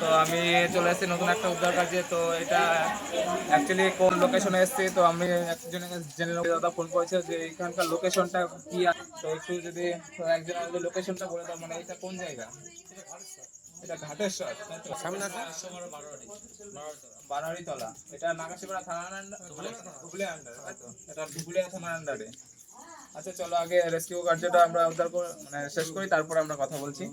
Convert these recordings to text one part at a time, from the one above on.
তো আমি চলে এসেছি নতুন একটা উদ্ধার কাজে। তো এটা অ্যাকচুয়ালি কোন লোকেশনে এসেছি তো আমি একজনের কাছে জেনে নেব দাদা ফোন করেছে যে এখানকার লোকেশনটা কি তো একটু যদি একজন লোকেশনটা বলে দাও মানে এটা কোন জায়গা? এটা ঘাটেশ্বর তো? বারোয়ারি তলা এটা নাগাশিপাড়া থানার আন্ডার ধুবুলিয়া আন্ডার এটা ধুবুলিয়া থানার আন্ডারে আচ্ছা চলো আগে রেস্কিউ কার্যটা আমরা উদ্ধার করে মানে শেষ করি তারপরে আমরা কথা বলছি।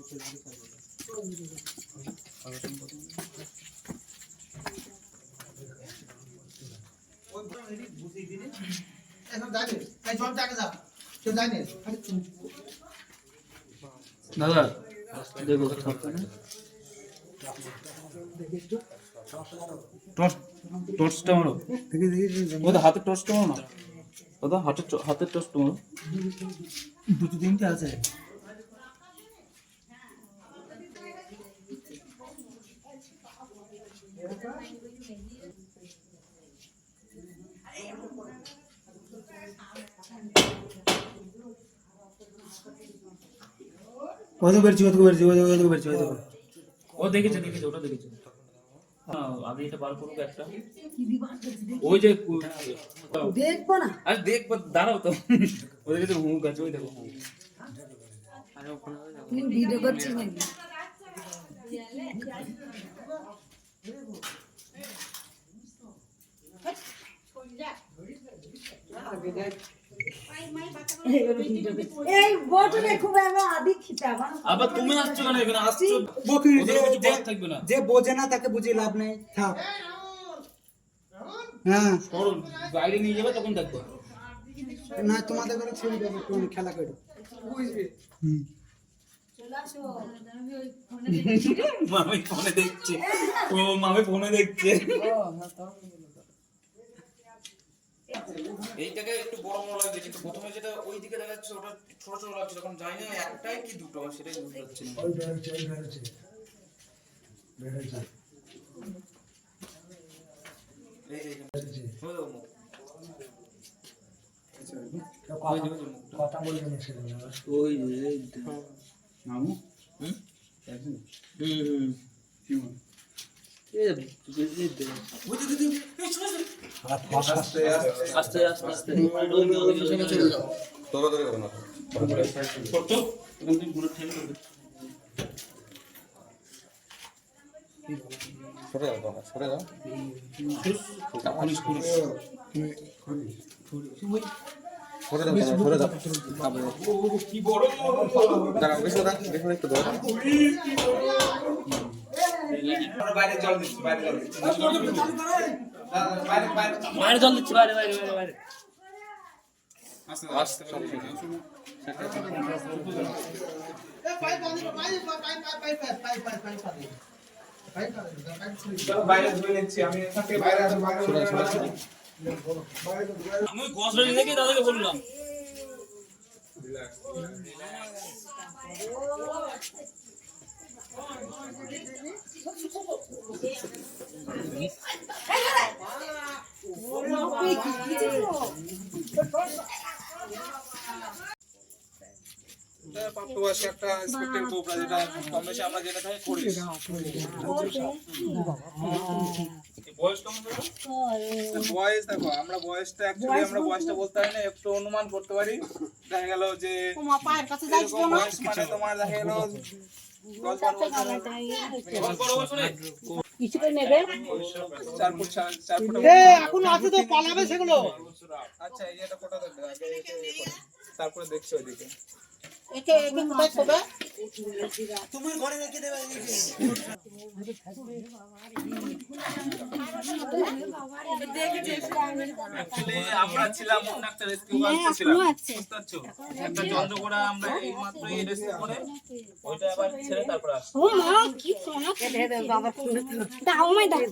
দাদা দেখো টর্চ টর্চটা মারো। ওদা হাতের টর্চটা মারো না। ওদা হাতের ট- হাতের টর্চটা মারো দুটো তিনটে আছে। কত বেরছি কত বেরছি কত কত বেরছি কত ও দেখেছে দেখেছে ওটা দেখেছে। না, আগে এটা বার করুক একটা ওই যে কু- দেখব না আরে দেখব দাঁড়াও তো ওই দেখেছে হুঁক আছে ওই দেখো হুঁক। তুমি ভিডিও করছিস নাকি এই বটনে খুব আমরা আদি খিতা আমার আবার তুমি আসছো কেন এখানে আসছো বকির ওদের কিছু বলার থাকবে না যে বোঝে না তাকে বুঝিয়ে লাভ নেই। থাক। হ্যাঁ। বাইরে নিয়ে যাবে তখন দেখব। না তোমাদের ঘরে ছেড়ে দেবো তুমি খেলা করো। হুম। মামি ফোনে দেখছে। ও মামি ফোনে দেখছে। এইটাকে একটু বড় বড় লাগছে কিন্তু প্রথমে যেটা ওই দিকে দেখা যাচ্ছে ওটা ছোট ছোট লাগছে যখন যাই না একটাই কি দুটো সেটাই বুঝতে পারছি না। এই যে এখানে। ওই দেখো ওই যে, ওই কথা বলবে না সেটা ওই যে মামু? হুম? হুম হুম। আস্তে আস্তে আস্তে এখান থেকে ঘুরে ঠেলে দেবে পুলিশ পুলিশ কি বড় বাইরে জল দিচ্ছি বাইরে জল দিচ্ছি, বাইরে বাইরে জল দিচ্ছি বাইরে বাইরে। বাইরে বাইরে আমি গসরানি দেখে দাদাকে বললাম। প্রাপ্তবয়স্ক একটা স্পেক্টেড কোবরা যেটা কম বেশি আমরা যেটা খাই করি বয়স কেমন হলো? বয়স দেখো আমরা বয়সটা অ্যাকচুয়ালি আমরা বয়সটা বলতে পারি না একটু অনুমান করতে পারি। দেখা গেল যে বয়স মানে তোমার দেখা গেল দশ বারো বছর। কিছু করে নেবে চার ফুট চার চার ফুট এখন আছে তো পালাবে সেগুলো এই এটা কোটা দেবে আগে এটা করো। তারপরে দেখছি ওইদিকে তোমার ঘরে রেখে দেবে আমরা ছিলাম। অন্য একটা rescue করতে ছিলাম। বুঝতে পারছ? একটা চন্দ্রকোড়া আমরা এই মাত্র এই rescue করে ওইটা আবার ছেড়ে তারপর আসছি। ও মা কি সোনা বাবা দাও মাই দাও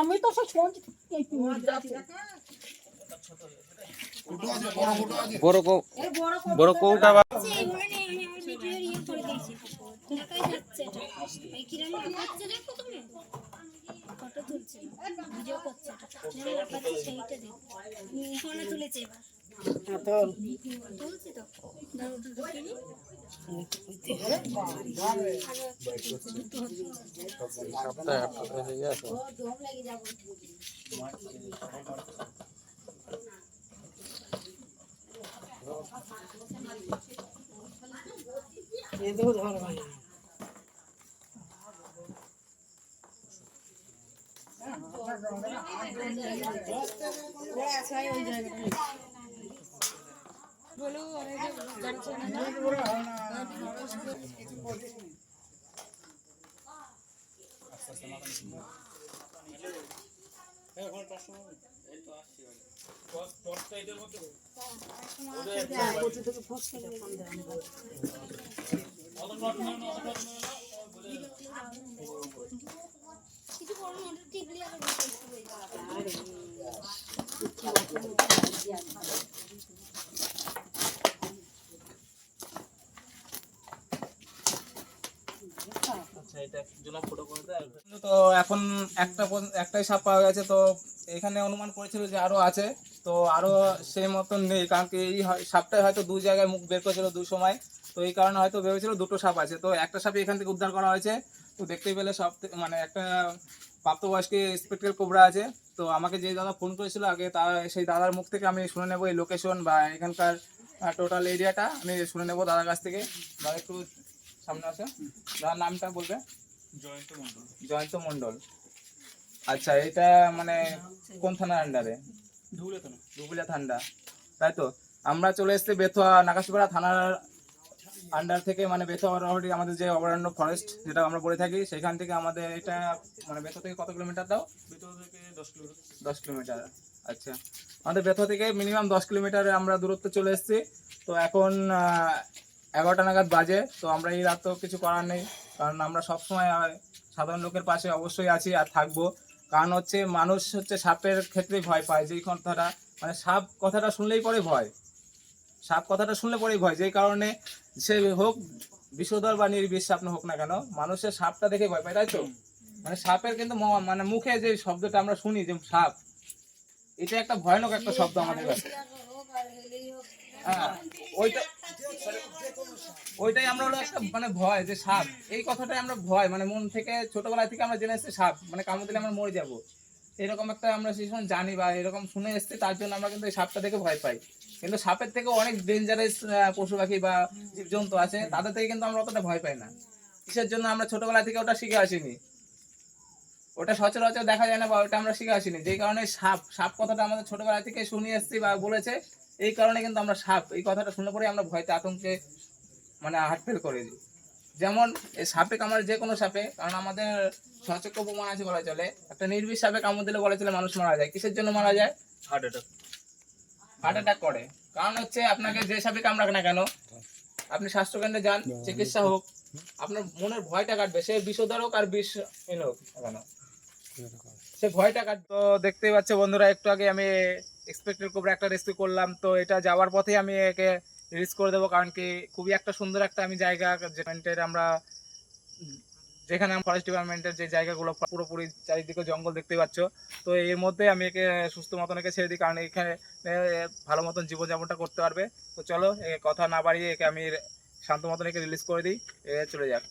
আমি তো সব ফোন বড় বড় কৌটা ফটো তুলছে ভিডিও করছে যেমন দেখাচ্ছে সেইটা দেখ ফোনে তুলেছে এবার তুলছি তো। ধর বড় না টিকলি আর বসে তো এখন একটা একটাই সাপ পাওয়া গেছে তো এখানে অনুমান করেছিল যে আরও আছে। তো আরও সেই মতন নেই কারণ কি এই হয়- সাপটাই হয়তো দু জায়গায় মুখ বের করেছিল দু সময়। তো এই কারণে হয়তো ভেবেছিল দুটো সাপ আছে। তো একটা সাপই এখান থেকে উদ্ধার করা হয়েছে। তো দেখতেই পেলে সব মানে একটা প্রাপ্তবয়স্ক স্পেকট্রাল কোবরা আছে। তো আমাকে যে দাদা ফোন করেছিল আগে তার সেই দাদার মুখ থেকে আমি শুনে নেব এই লোকেশন বা এখানকার টোটাল এরিয়াটা আমি শুনে নেব দাদার কাছ থেকে। দাদা একটু সামনে আসে। দাদার নামটা বলবে? জয়ন্ত মন্ডল জয়ন্ত মন্ডল আচ্ছা এটা মানে কোন থানার আন্ডারে ধুবুলিয়া থান্ডা। তাই তো? আমরা চলে এসেছি বেথুয়া নাকাশপাড়া থানার আন্ডার থেকে মানে বেথুয়া অলরেডি আমাদের যে অভয়ারণ্য ফরেস্ট যেটা আমরা বলে থাকি সেখান থেকে আমাদের এটা মানে বেথুয়া থেকে কত কিলোমিটার দাও? থেকে দশ কিলোমিটার দশ কিলোমিটার আচ্ছা। আমাদের বেথুয়া থেকে মিনিমাম দশ কিলোমিটার আমরা দূরত্ব চলে এসেছি। তো এখন এগারোটা নাগাদ বাজে তো আমরা এই রাত তো কিছু করার নেই। কারণ আমরা সবসময় সাধারণ লোকের পাশে অবশ্যই আছি আর থাকব। কারণ হচ্ছে মানুষ হচ্ছে সাপের ক্ষেত্রে ভয় পায় যেই কথাটা মানে সাপ কথাটা শুনলেই পরে ভয়। সাপ কথাটা শুনলে পরেই ভয় যেই কারণে সে হোক বিষধর বা নির্বিষ সাপ না হোক না কেন মানুষের সাপটা দেখে ভয় পায় তাই তো? মানে সাপের কিন্তু মানে মুখে যে শব্দটা আমরা শুনি যে সাপ এটা একটা ভয়ানক একটা শব্দ আমাদের কাছে। হ্যাঁ ওইটা ওইটাই আমরা হলো একটা মানে ভয় যে সাপ। এই কথাটাই আমরা ভয় মানে মন থেকে ছোটবেলা থেকে আমরা জেনে এসেছি সাপ মানে কামড় দিলে আমরা মরে যাব। এরকম একটা আমরা সেই সময় জানি বা এরকম শুনে এসেছি, তার জন্য আমরা কিন্তু এই সাপটা থেকে ভয় পাই। কিন্তু সাপের থেকে অনেক ডেঞ্জারাস পশু পাখি বা জীবজন্তু আছে, তাদের থেকে কিন্তু আমরা অতটা ভয় পাই না। কিসের জন্য আমরা ছোটবেলা থেকে ওটা শিখে আসিনি? ওটা সচরাচর দেখা যায় না বা ওটা আমরা শিখে আসিনি। যেই কারণে সাপ সাপ কথাটা আমাদের ছোটবেলা থেকে শুনে এসেছি বা বলেছে এই কারণে কিন্তু আমরা সাপ এই কথাটা শুনে পরে আমরা ভয়তে আতঙ্কে মানে হার্ট ফেল করে দিই। যেমন এই সাপে কামড়ে যে কোনো সাপে কারণ আমাদের সচক্ষ প্রমাণ আছে বলা চলে একটা নির্বিষ সাপে কামড় দিলে বলা চলে মানুষ মারা যায়। কিসের জন্য মারা যায়? হার্ট অ্যাটাক হার্ট অ্যাটাক করে। কারণ হচ্ছে আপনাকে যে সাপে কামড়াক না কেন আপনি স্বাস্থ্যকেন্দ্রে যান চিকিৎসা হোক আপনার মনের ভয়টা কাটবে সে বিষধর হোক আর বিষ হোক কেন। সে ভয়টা কাট তো দেখতেই পাচ্ছে বন্ধুরা একটু আগে আমি এক্সপেক্টেড কোবরা একটা রেস্কিউ করলাম তো এটা যাওয়ার পথে আমি একে রিলিজ করে দেবো কারণ কি খুবই একটা সুন্দর একটা আমি জায়গা যেখানটার আমরা যেখানে ফরেস্ট ডিপার্টমেন্টের যে জায়গাগুলো পুরোপুরি চারিদিকে জঙ্গল দেখতে পাচ্ছ তো এর মধ্যে আমি একে সুস্থ মতন একে ছেড়ে দিই কারণ এখানে ভালো মতন জীবনযাপনটা করতে পারবে তো চলো এ কথা না বাড়িয়ে একে আমি শান্ত মতন একে রিলিজ করে দিই চলে যাক।